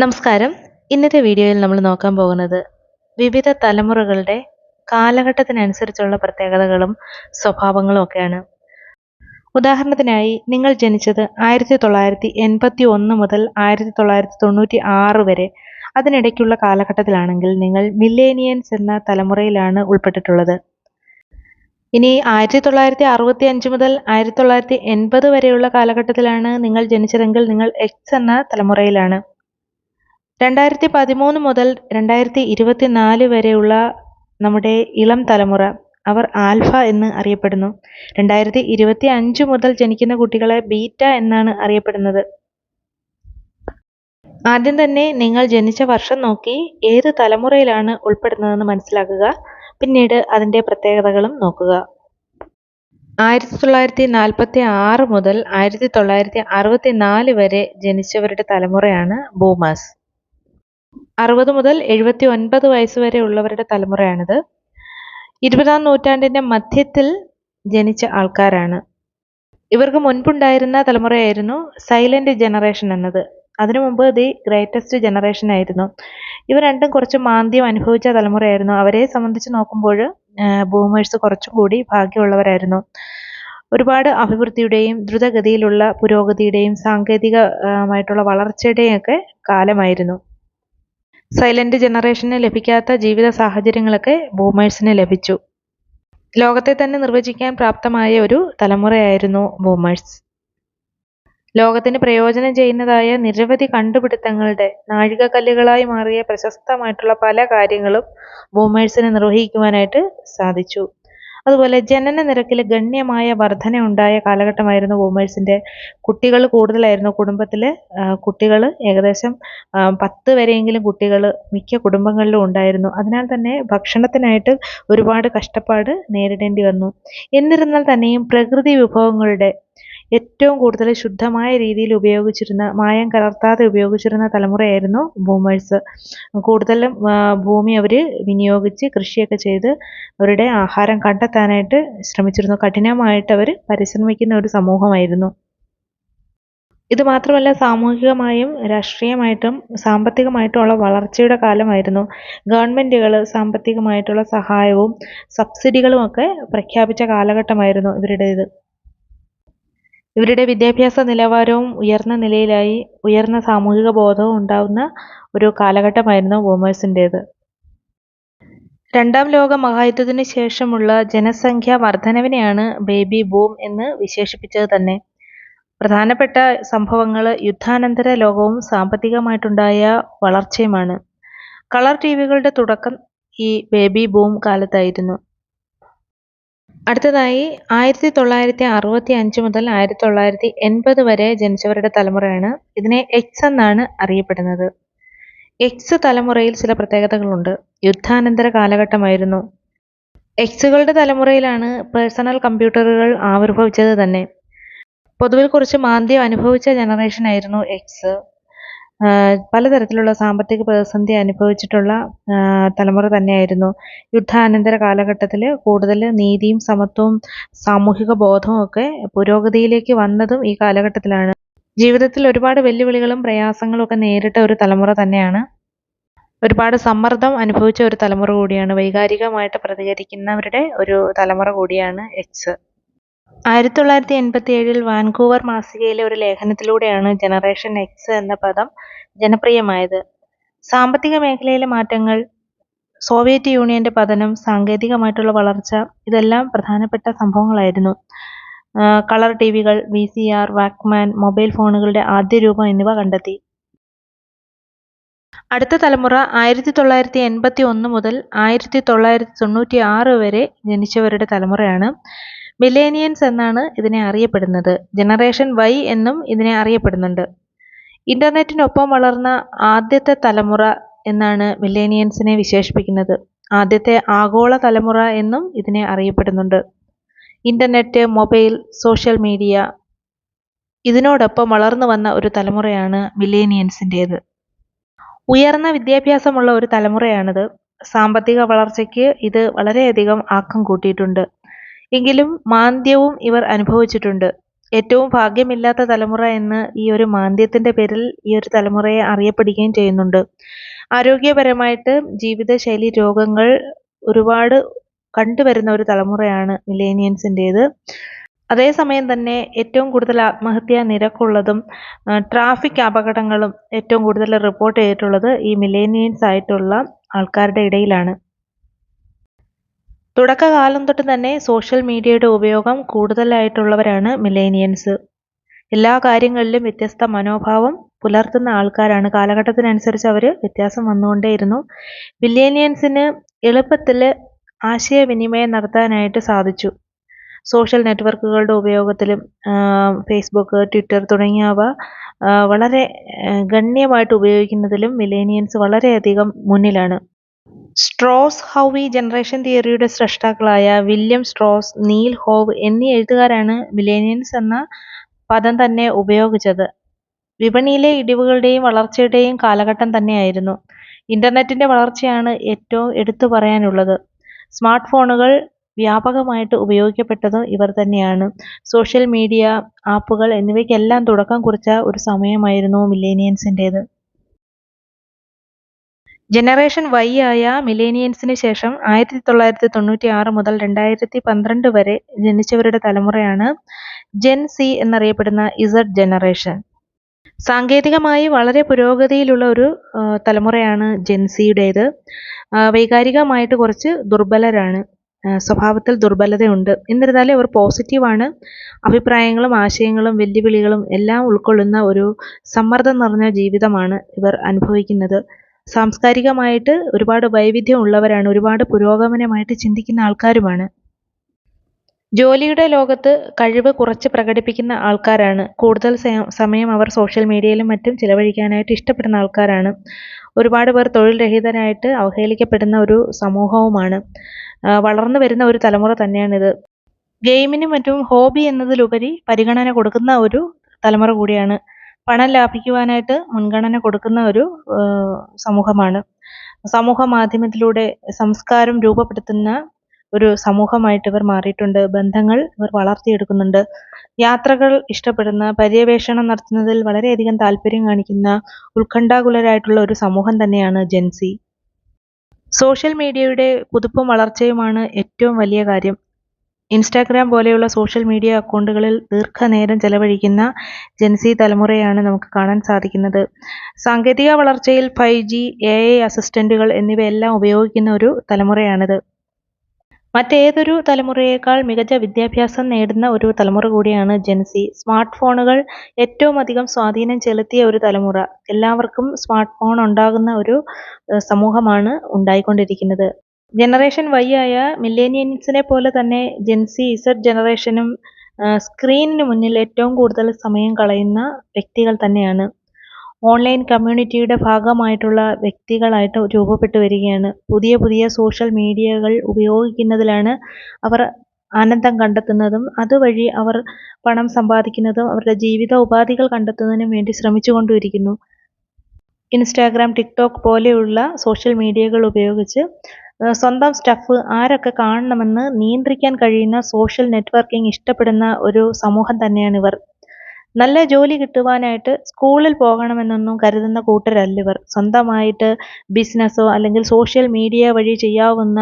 നമസ്കാരം. ഇന്നത്തെ വീഡിയോയിൽ നമ്മൾ നോക്കാൻ പോകുന്നത് വിവിധ തലമുറകളുടെ കാലഘട്ടത്തിനനുസരിച്ചുള്ള പ്രത്യേകതകളും സ്വഭാവങ്ങളും ഒക്കെയാണ്. ഉദാഹരണത്തിനായി നിങ്ങൾ ജനിച്ചത് ആയിരത്തി തൊള്ളായിരത്തി എൺപത്തി ഒന്ന് മുതൽ ആയിരത്തി തൊള്ളായിരത്തി തൊണ്ണൂറ്റി ആറ് വരെ. അതിനിടയ്ക്കുള്ള കാലഘട്ടത്തിലാണെങ്കിൽ നിങ്ങൾ മില്ലേനിയൻസ് എന്ന തലമുറയിലാണ് ഉൾപ്പെട്ടിട്ടുള്ളത്. ഇനി ആയിരത്തി തൊള്ളായിരത്തി അറുപത്തി അഞ്ച് മുതൽ ആയിരത്തി തൊള്ളായിരത്തി എൺപത് വരെയുള്ള കാലഘട്ടത്തിലാണ് നിങ്ങൾ ജനിച്ചതെങ്കിൽ നിങ്ങൾ എക്സ് എന്ന തലമുറയിലാണ്. രണ്ടായിരത്തി പതിമൂന്ന് മുതൽ രണ്ടായിരത്തി ഇരുപത്തി നാല് വരെയുള്ള നമ്മുടെ ഇളം തലമുറ അവർ ആൽഫ എന്ന് അറിയപ്പെടുന്നു. രണ്ടായിരത്തി ഇരുപത്തി അഞ്ച് മുതൽ ജനിക്കുന്ന കുട്ടികളെ ബീറ്റ എന്നാണ് അറിയപ്പെടുന്നത്. ആദ്യം തന്നെ നിങ്ങൾ ജനിച്ച വർഷം നോക്കി ഏത് തലമുറയിലാണ് ഉൾപ്പെടുന്നതെന്ന് മനസ്സിലാക്കുക. പിന്നീട് അതിന്റെ പ്രത്യേകതകളും നോക്കുക. ആയിരത്തി തൊള്ളായിരത്തി നാൽപ്പത്തി ആറ് മുതൽ ആയിരത്തി തൊള്ളായിരത്തി അറുപത്തി നാല് വരെ ജനിച്ചവരുടെ തലമുറയാണ് ബൂമേഴ്സ്. അറുപത് മുതൽ എഴുപത്തി ഒൻപത് വയസ്സ് വരെ ഉള്ളവരുടെ തലമുറയാണിത്. ഇരുപതാം നൂറ്റാണ്ടിന്റെ മധ്യത്തിൽ ജനിച്ച ആൾക്കാരാണ്. ഇവർക്ക് മുൻപുണ്ടായിരുന്ന തലമുറയായിരുന്നു സൈലന്റ് ജനറേഷൻ എന്നത്. അതിനു മുമ്പ് ദി ഗ്രേറ്റസ്റ്റ് ജനറേഷൻ ആയിരുന്നു. ഇവ രണ്ടും കുറച്ച് മാന്ദ്യം അനുഭവിച്ച തലമുറയായിരുന്നു. അവരെ സംബന്ധിച്ച് നോക്കുമ്പോൾ ബൂമേഴ്സ് കുറച്ചും കൂടി ഭാഗ്യമുള്ളവരായിരുന്നു. ഒരുപാട് അഭിവൃദ്ധിയുടെയും ദ്രുതഗതിയിലുള്ള പുരോഗതിയുടെയും സാങ്കേതികമായിട്ടുള്ള വളർച്ചയുടെയും ഒക്കെ കാലമായിരുന്നു. സൈലന്റ് ജനറേഷന് ലഭിക്കാത്ത ജീവിത സാഹചര്യങ്ങളൊക്കെ ബൂമേഴ്സിന് ലഭിച്ചു. ലോകത്തെ തന്നെ നിർവചിക്കാൻ പ്രാപ്തമായ ഒരു തലമുറയായിരുന്നു ബൂമേഴ്സ്. ലോകത്തിന് പ്രയോജനം ചെയ്യുന്നതായ നിരവധി കണ്ടുപിടുത്തങ്ങളുടെ നാഴികക്കല്ലുകളായി മാറിയ പ്രശസ്തമായിട്ടുള്ള പല കാര്യങ്ങളും ബൂമേഴ്സിന് നിർവഹിക്കുവാനായിട്ട് സാധിച്ചു. അതുപോലെ ജനന നിരക്കിൽ ഗണ്യമായ വർധന ഉണ്ടായ കാലഘട്ടമായിരുന്നു ബൂമേഴ്സിന്റെ കുട്ടികൾ കൂടുതലായിരുന്നു. കുടുംബത്തിൽ കുട്ടികൾ ഏകദേശം പത്ത് വരെയെങ്കിലും കുട്ടികൾ മിക്ക കുടുംബങ്ങളിലും ഉണ്ടായിരുന്നു. അതിനാൽ തന്നെ ഭക്ഷണത്തിനായിട്ട് ഒരുപാട് കഷ്ടപ്പാട് നേരിടേണ്ടി വന്നു. എന്നിരുന്നാൽ തന്നെയും പ്രകൃതി വിഭവങ്ങളുടെ ഏറ്റവും കൂടുതൽ ശുദ്ധമായ രീതിയിൽ ഉപയോഗിച്ചിരുന്ന മായം കലർത്താതെ ഉപയോഗിച്ചിരുന്ന തലമുറയായിരുന്നു ബൂമേഴ്സ് കൂടുതലും ഭൂമി അവർ വിനിയോഗിച്ച് കൃഷിയൊക്കെ ചെയ്ത് അവരുടെ ആഹാരം കണ്ടെത്താനായിട്ട് ശ്രമിച്ചിരുന്നു. കഠിനമായിട്ട് അവർ പരിശ്രമിക്കുന്ന ഒരു സമൂഹമായിരുന്നു. ഇത് മാത്രമല്ല സാമൂഹികമായും രാഷ്ട്രീയമായിട്ടും സാമ്പത്തികമായിട്ടുള്ള വളർച്ചയുടെ കാലമായിരുന്നു. ഗവൺമെന്റുകൾ സാമ്പത്തികമായിട്ടുള്ള സഹായവും സബ്സിഡികളും ഒക്കെ പ്രഖ്യാപിച്ച കാലഘട്ടമായിരുന്നു ഇവരുടേത്. ഇവരുടെ വിദ്യാഭ്യാസ നിലവാരവും ഉയർന്ന നിലയിലായി ഉയർന്ന സാമൂഹിക ബോധവും ഉണ്ടാവുന്ന ഒരു കാലഘട്ടമായിരുന്നു ബൂമേഴ്സിന്റേത്. രണ്ടാം ലോക മഹായുദ്ധത്തിന് ശേഷമുള്ള ജനസംഖ്യാ വർധനവിനെയാണ് ബേബി ബൂം എന്ന് വിശേഷിപ്പിച്ചത് തന്നെ. പ്രധാനപ്പെട്ട സംഭവങ്ങൾ യുദ്ധാനന്തര ലോകവും സാമ്പത്തികമായിട്ടുണ്ടായ വളർച്ചയുമാണ്. കളർ ടി വികളുടെ തുടക്കം ഈ ബേബി ബൂം കാലത്തായിരുന്നു. അടുത്തതായി ആയിരത്തി തൊള്ളായിരത്തി അറുപത്തി അഞ്ച് മുതൽ ആയിരത്തി തൊള്ളായിരത്തി എൺപത് വരെ ജനിച്ചവരുടെ തലമുറയാണ് ഇതിനെ എക്സ് എന്നാണ് അറിയപ്പെടുന്നത്. എക്സ് തലമുറയിൽ ചില പ്രത്യേകതകളുണ്ട്. യുദ്ധാനന്തര കാലഘട്ടമായിരുന്നു. എക്സുകളുടെ തലമുറയിലാണ് പേഴ്സണൽ കമ്പ്യൂട്ടറുകൾ ആവിർഭവിച്ചത് തന്നെ. പൊതുവിൽ കുറച്ച് മാന്ദ്യം അനുഭവിച്ച ജനറേഷൻ ആയിരുന്നു എക്സ് പലതരത്തിലുള്ള സാമ്പത്തിക പ്രതിസന്ധി അനുഭവിച്ചിട്ടുള്ള തലമുറ തന്നെയായിരുന്നു. യുദ്ധാനന്തര കാലഘട്ടത്തിൽ കൂടുതൽ നീതിയും സമത്വവും സാമൂഹിക ബോധവും ഒക്കെ പുരോഗതിയിലേക്ക് വന്നതും ഈ കാലഘട്ടത്തിലാണ്. ജീവിതത്തിൽ ഒരുപാട് വെല്ലുവിളികളും പ്രയാസങ്ങളും ഒക്കെ നേരിട്ട ഒരു തലമുറ തന്നെയാണ്. ഒരുപാട് സമ്മർദ്ദം അനുഭവിച്ച ഒരു തലമുറ കൂടിയാണ്. വൈകാരികമായിട്ട് പ്രതികരിക്കുന്നവരുടെ ഒരു തലമുറ കൂടിയാണ് എക്സ് ആയിരത്തി തൊള്ളായിരത്തി എൺപത്തി ഏഴിൽ വാൻകൂവർ മാസികയിലെ ഒരു ലേഖനത്തിലൂടെയാണ് ജനറേഷൻ എക്സ് എന്ന പദം ജനപ്രിയമായത്. സാമ്പത്തിക മേഖലയിലെ മാറ്റങ്ങൾ സോവിയറ്റ് യൂണിയന്റെ പതനം സാങ്കേതികമായിട്ടുള്ള വളർച്ച ഇതെല്ലാം പ്രധാനപ്പെട്ട സംഭവങ്ങളായിരുന്നു. Colour T വികൾ V C R walkman mobile ഫോണുകളുടെ ആദ്യ രൂപം എന്നിവ കണ്ടെത്തി. അടുത്ത തലമുറ ആയിരത്തി തൊള്ളായിരത്തി എൺപത്തി ഒന്ന് മുതൽ ആയിരത്തി തൊള്ളായിരത്തി തൊണ്ണൂറ്റി ആറ് വരെ ജനിച്ചവരുടെ തലമുറയാണ്. മിലേനിയൻസ് എന്നാണ് ഇതിനെ അറിയപ്പെടുന്നത്. ജനറേഷൻ വൈ എന്നും ഇതിനെ അറിയപ്പെടുന്നുണ്ട്. ഇന്റർനെറ്റിനൊപ്പം വളർന്ന ആദ്യത്തെ തലമുറ എന്നാണ് മില്ലേനിയൻസിനെ വിശേഷിപ്പിക്കുന്നത്. ആദ്യത്തെ ആഗോള തലമുറ എന്നും ഇതിനെ അറിയപ്പെടുന്നുണ്ട്. ഇന്റർനെറ്റ് മൊബൈൽ സോഷ്യൽ മീഡിയ ഇതിനോടൊപ്പം വളർന്നു വന്ന ഒരു തലമുറയാണ് മില്ലേനിയൻസിന്റേത്. ഉയർന്ന വിദ്യാഭ്യാസമുള്ള ഒരു തലമുറയാണിത്. സാമ്പത്തിക വളർച്ചയ്ക്ക് ഇത് വളരെയധികം ആക്കം കൂട്ടിയിട്ടുണ്ട്. എങ്കിലും മാന്ദ്യവും ഇവർ അനുഭവിച്ചിട്ടുണ്ട്. ഏറ്റവും ഭാഗ്യമില്ലാത്ത തലമുറ എന്ന് ഈ ഒരു മാന്ദ്യത്തിന്റെ പേരിൽ ഈ ഒരു തലമുറയെ അറിയപ്പെടുകയും ചെയ്യുന്നുണ്ട്. ആരോഗ്യപരമായിട്ട് ജീവിതശൈലി രോഗങ്ങൾ ഒരുപാട് കണ്ടുവരുന്ന ഒരു തലമുറയാണ് മിലേനിയൻസിന്റേത് അതേസമയം തന്നെ ഏറ്റവും കൂടുതൽ ആത്മഹത്യാ നിരക്കുള്ളതും ട്രാഫിക് അപകടങ്ങളും ഏറ്റവും കൂടുതൽ റിപ്പോർട്ട് ചെയ്തിട്ടുള്ളത് ഈ മിലേനിയൻസ് ആയിട്ടുള്ള ആൾക്കാരുടെ ഇടയിലാണ്. തുടക്കകാലം തൊട്ട് തന്നെ സോഷ്യൽ മീഡിയയുടെ ഉപയോഗം കൂടുതലായിട്ടുള്ളവരാണ് മിലേനിയൻസ് എല്ലാ കാര്യങ്ങളിലും വ്യത്യസ്ത മനോഭാവം പുലർത്തുന്ന ആൾക്കാരാണ്. കാലഘട്ടത്തിനനുസരിച്ച് അവർ വ്യത്യാസം വന്നുകൊണ്ടേയിരുന്നു. മില്ലേനിയൻസിന് എളുപ്പത്തിൽ ആശയവിനിമയം നടത്താനായിട്ട് സാധിച്ചു. സോഷ്യൽ നെറ്റ്വർക്കുകളുടെ ഉപയോഗത്തിലും ഫേസ്ബുക്ക് ട്വിറ്റർ തുടങ്ങിയവ വളരെ ഗണ്യമായിട്ട് ഉപയോഗിക്കുന്നതിലും മിലേനിയൻസ് വളരെയധികം മുന്നിലാണ്. സ്ട്രോസ് ഹൗവി ജനറേഷൻ തിയറിയുടെ സ്രഷ്ടാക്കളായ വില്യം സ്ട്രോസ് നീൽ ഹോവ് എന്നീ എഴുത്തുകാരാണ് മിലേനിയൻസ് എന്ന പദം തന്നെ ഉപയോഗിച്ചത്. വിപണിയിലെ ഇടിവുകളുടെയും വളർച്ചയുടെയും കാലഘട്ടം തന്നെയായിരുന്നു. ഇന്റർനെറ്റിന്റെ വളർച്ചയാണ് ഏറ്റവും എടുത്തു പറയാനുള്ളത്. സ്മാർട്ട് ഫോണുകൾ വ്യാപകമായിട്ട് ഉപയോഗിക്കപ്പെട്ടതും ഇവർ തന്നെയാണ്. സോഷ്യൽ മീഡിയ ആപ്പുകൾ എന്നിവയ്ക്കെല്ലാം തുടക്കം കുറിച്ച ഒരു സമയമായിരുന്നു മില്ലേനിയൻസിന്റേത് ജനറേഷൻ വൈ ആയ മിലേനിയൻസിന് ശേഷം ആയിരത്തി തൊള്ളായിരത്തി തൊണ്ണൂറ്റി ആറ് മുതൽ രണ്ടായിരത്തി പന്ത്രണ്ട് വരെ ജനിച്ചവരുടെ തലമുറയാണ് ജെൻ സി എന്നറിയപ്പെടുന്ന ഇസഡ് ജനറേഷൻ. സാങ്കേതികമായി വളരെ പുരോഗതിയിലുള്ള ഒരു തലമുറയാണ് ജെൻസിയുടേത് വൈകാരികമായിട്ട് കുറച്ച് ദുർബലരാണ്. സ്വഭാവത്തിൽ ദുർബലതയുണ്ട്. എന്നിരുന്നാലും അവർ പോസിറ്റീവാണ്. അഭിപ്രായങ്ങളും ആശയങ്ങളും വെല്ലുവിളികളും എല്ലാം ഉൾക്കൊള്ളുന്ന ഒരു സമ്മർദ്ദം നിറഞ്ഞ ജീവിതമാണ് ഇവർ അനുഭവിക്കുന്നത്. സാംസ്കാരികമായിട്ട് ഒരുപാട് വൈവിധ്യം ഉള്ളവരാണ് ഒരുപാട് പുരോഗമനമായിട്ട് ചിന്തിക്കുന്ന ആൾക്കാരുമാണ്. ജോലിയുടെ ലോകത്ത് കഴിവ് കുറച്ച് പ്രകടിപ്പിക്കുന്ന ആൾക്കാരാണ്. കൂടുതൽ സമയം അവർ സോഷ്യൽ മീഡിയയിലും മറ്റും ചിലവഴിക്കാനായിട്ട് ഇഷ്ടപ്പെടുന്ന ആൾക്കാരാണ്. ഒരുപാട് പേർ തൊഴിൽ രഹിതരായിട്ട് അവഹേളിക്കപ്പെടുന്ന ഒരു സമൂഹവുമാണ്. വളർന്നു വരുന്ന ഒരു തലമുറ തന്നെയാണിത്. ഗെയിമിനും മറ്റും ഹോബി എന്നതിലുപരി പരിഗണന കൊടുക്കുന്ന ഒരു തലമുറ കൂടിയാണ്. പണം ലാഭിക്കുവാനായിട്ട് മുൻഗണന കൊടുക്കുന്ന ഒരു സമൂഹമാണ്. സമൂഹ മാധ്യമത്തിലൂടെ സംസ്കാരം രൂപപ്പെടുത്തുന്ന ഒരു സമൂഹമായിട്ട് ഇവർ മാറിയിട്ടുണ്ട്. ബന്ധങ്ങൾ ഇവർ വളർത്തിയെടുക്കുന്നുണ്ട്. യാത്രകൾ ഇഷ്ടപ്പെടുന്ന പര്യവേഷണം നടത്തുന്നതിൽ വളരെയധികം താല്പര്യം കാണിക്കുന്ന ഉത്കണ്ഠാകുലരായിട്ടുള്ള ഒരു സമൂഹം തന്നെയാണ് ജെൻസി സോഷ്യൽ മീഡിയയുടെ പുതുപ്പും വളർച്ചയുമാണ് ഏറ്റവും വലിയ കാര്യം. ഇൻസ്റ്റാഗ്രാം പോലെയുള്ള സോഷ്യൽ മീഡിയ അക്കൗണ്ടുകളിൽ ദീർഘനേരം ചെലവഴിക്കുന്ന ജെൻസി തലമുറയാണ് നമുക്ക് കാണാൻ സാധിക്കുന്നത്. സാങ്കേതിക വളർച്ചയിൽ ഫൈവ് ജി എ ഐ അസിസ്റ്റന്റുകൾ എന്നിവയെല്ലാം ഉപയോഗിക്കുന്ന ഒരു തലമുറയാണിത്. മറ്റേതൊരു തലമുറയേക്കാൾ മികച്ച വിദ്യാഭ്യാസം നേടുന്ന ഒരു തലമുറ കൂടിയാണ് ജെൻസി സ്മാർട്ട് ഫോണുകൾ ഏറ്റവും അധികം സ്വാധീനം ചെലുത്തിയ ഒരു തലമുറ. എല്ലാവർക്കും സ്മാർട്ട് ഫോൺ ഉണ്ടാകുന്ന ഒരു സമൂഹമാണ് ഉണ്ടായിക്കൊണ്ടിരിക്കുന്നത്. ജനറേഷൻ വൈ ആയ മില്ലേനിയൻസിനെ പോലെ തന്നെ ജെൻസി ഇസഡ് ജനറേഷനും സ്ക്രീനിന് മുന്നിൽ ഏറ്റവും കൂടുതൽ സമയം കളയുന്ന വ്യക്തികൾ തന്നെയാണ്. ഓൺലൈൻ കമ്മ്യൂണിറ്റിയുടെ ഭാഗമായിട്ടുള്ള വ്യക്തികളായിട്ട് രൂപപ്പെട്ടു വരികയാണ്. പുതിയ പുതിയ സോഷ്യൽ മീഡിയകൾ ഉപയോഗിക്കുന്നതിലാണ് അവർ ആനന്ദം കണ്ടെത്തുന്നതും അതുവഴി അവർ പണം സമ്പാദിക്കുന്നതും അവരുടെ ജീവിത ഉപാധികൾ കണ്ടെത്തുന്നതിനും വേണ്ടി ശ്രമിച്ചു ശ്രമിച്ചുകൊണ്ടിരിക്കുന്നു. ഇൻസ്റ്റാഗ്രാം ടിക്ടോക്ക് പോലെയുള്ള സോഷ്യൽ മീഡിയകൾ ഉപയോഗിച്ച് സ്വന്തം സ്റ്റഫ് ആരൊക്കെ കാണണമെന്ന് നിയന്ത്രിക്കാൻ കഴിയുന്ന സോഷ്യൽ നെറ്റ്വർക്കിംഗ് ഇഷ്ടപ്പെടുന്ന ഒരു സമൂഹം തന്നെയാണ് ഇവർ. നല്ല ജോലി കിട്ടുവാനായിട്ട് സ്കൂളിൽ പോകണമെന്നൊന്നും കരുതുന്ന കൂട്ടരല്ലിവർ സ്വന്തമായിട്ട് ബിസിനസ്സോ അല്ലെങ്കിൽ സോഷ്യൽ മീഡിയ വഴി ചെയ്യാവുന്ന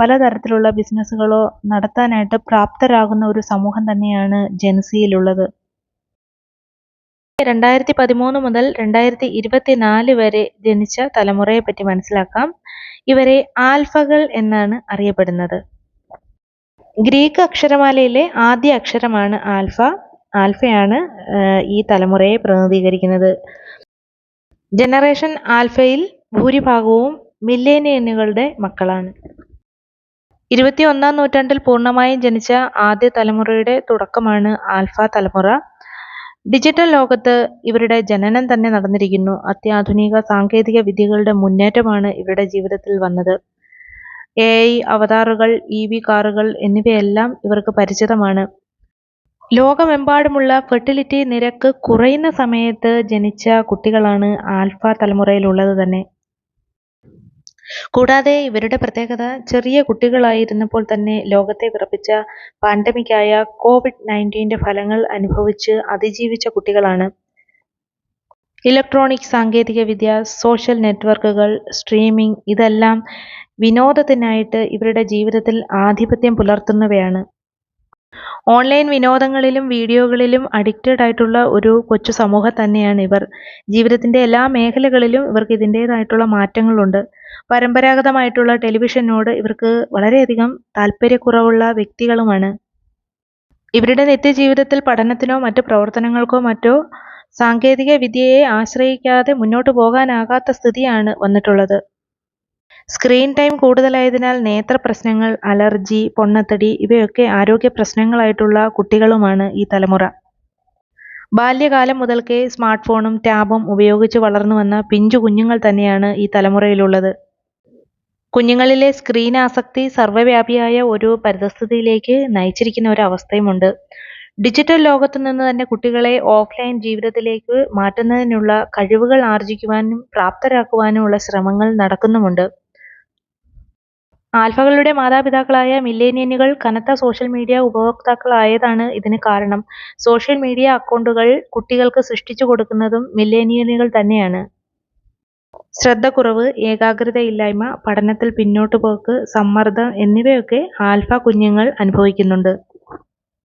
പലതരത്തിലുള്ള ബിസിനസ്സുകളോ നടത്താനായിട്ട് പ്രാപ്തരാകുന്ന ഒരു സമൂഹം തന്നെയാണ് ജെൻസിയിലുള്ളത് രണ്ടായിരത്തി പതിമൂന്ന് മുതൽ രണ്ടായിരത്തി ഇരുപത്തിനാല് വരെ ജനിച്ച തലമുറയെ പറ്റി മനസ്സിലാക്കാം. ഇവരെ ആൽഫകൾ എന്നാണ് അറിയപ്പെടുന്നത്. ഗ്രീക്ക് അക്ഷരമാലയിലെ ആദ്യ അക്ഷരമാണ് ആൽഫ. ആൽഫയാണ് ഈ തലമുറയെ പ്രതിനിധീകരിക്കുന്നത്. ജനറേഷൻ ആൽഫയിൽ ഭൂരിഭാഗവും മില്ലേനിയനുകളുടെ മക്കളാണ്. ഇരുപത്തി ഒന്നാം നൂറ്റാണ്ടിൽ പൂർണമായും ജനിച്ച ആദ്യ തലമുറയുടെ തുടക്കമാണ് ആൽഫ തലമുറ. ഡിജിറ്റൽ ലോകത്ത് ഇവരുടെ ജനനം തന്നെ നടന്നിരിക്കുന്നു. അത്യാധുനിക സാങ്കേതിക വിദ്യകളുടെ മുന്നേറ്റമാണ് ഇവരുടെ ജീവിതത്തിൽ വന്നത്. എ ഐ അവതാറുകൾ ഇ വി കാറുകൾ എന്നിവയെല്ലാം ഇവർക്ക് പരിചിതമാണ്. ലോകമെമ്പാടുമുള്ള ഫെർട്ടിലിറ്റി നിരക്ക് കുറയുന്ന സമയത്ത് ജനിച്ച കുട്ടികളാണ് ആൽഫ തലമുറയിലുള്ളത് തന്നെ. കൂടാതെ ഇവരുടെ പ്രത്യേകത ചെറിയ കുട്ടികളായിരുന്നപ്പോൾ തന്നെ ലോകത്തെ വിറപ്പിച്ച പാൻഡമിക്കായ കോവിഡ് നയന്റീന്റെ ഫലങ്ങൾ അനുഭവിച്ച് അതിജീവിച്ച കുട്ടികളാണ്. ഇലക്ട്രോണിക് സാങ്കേതികവിദ്യ, സോഷ്യൽ നെറ്റ്വർക്കുകൾ, സ്ട്രീമിംഗ് ഇതെല്ലാം വിനോദത്തിനായിട്ട് ഇവരുടെ ജീവിതത്തിൽ ആധിപത്യം പുലർത്തുന്നവയാണ്. ഓൺലൈൻ വിനോദങ്ങളിലും വീഡിയോകളിലും അഡിക്റ്റഡ് ആയിട്ടുള്ള ഒരു കൊച്ചു സമൂഹം തന്നെയാണ് ഇവർ ജീവിതത്തിന്റെ എല്ലാ മേഖലകളിലും ഇവർക്ക് ഇതിന്റെതായിട്ടുള്ള മാറ്റങ്ങളുണ്ട്. പരമ്പരാഗതമായിട്ടുള്ള ടെലിവിഷനോട് ഇവർക്ക് വളരെയധികം താല്പര്യക്കുറവുള്ള വ്യക്തികളുമാണ്. ഇവരുടെ നിത്യജീവിതത്തിൽ പഠനത്തിനോ മറ്റു പ്രവർത്തനങ്ങൾക്കോ മറ്റോ സാങ്കേതിക വിദ്യയെ ആശ്രയിക്കാതെ മുന്നോട്ട് പോകാനാകാത്ത സ്ഥിതിയാണ് വന്നിട്ടുള്ളത്. സ്ക്രീൻ ടൈം കൂടുതലായതിനാൽ നേത്ര പ്രശ്നങ്ങൾ അലർജി, പൊണ്ണത്തടി ഇവയൊക്കെ ആരോഗ്യ പ്രശ്നങ്ങളായിട്ടുള്ള കുട്ടികളുമാണ് ഈ തലമുറ. ബാല്യകാലം മുതൽക്കേ സ്മാർട്ട് ഫോണും ടാബും ഉപയോഗിച്ച് വളർന്നു വന്ന പിഞ്ചു കുഞ്ഞുങ്ങൾ തന്നെയാണ് ഈ തലമുറയിലുള്ളത്. കുഞ്ഞുങ്ങളിലെ സ്ക്രീൻ ആസക്തി സർവവ്യാപിയായ ഒരു പരിതസ്ഥിതിയിലേക്ക് നയിച്ചിരിക്കുന്ന ഒരു അവസ്ഥയുമുണ്ട് ഡിജിറ്റൽ ലോകത്തുനിന്ന് തന്നെ കുട്ടികളെ ഓഫ്ലൈൻ ജീവിതത്തിലേക്ക് മാറ്റുന്നതിനുള്ള കഴിവുകൾ ആർജിക്കുവാനും പ്രാപ്തരാക്കുവാനുമുള്ള ശ്രമങ്ങൾ നടക്കുന്നുമുണ്ട്. ആൽഫകളുടെ മാതാപിതാക്കളായ മില്ലേനിയനുകൾ കനത്ത സോഷ്യൽ മീഡിയ ഉപഭോക്താക്കളായതാണ് ഇതിന് കാരണം. സോഷ്യൽ മീഡിയ അക്കൗണ്ടുകൾ കുട്ടികൾക്ക് സൃഷ്ടിച്ചു കൊടുക്കുന്നതും മില്ലേനിയനുകൾ തന്നെയാണ്. ശ്രദ്ധക്കുറവ്, ഏകാഗ്രതയില്ലായ്മ, പഠനത്തിൽ പിന്നോട്ടുപോക്ക്, സമ്മർദ്ദം എന്നിവയൊക്കെ ആൽഫ കുഞ്ഞുങ്ങൾ അനുഭവിക്കുന്നുണ്ട്.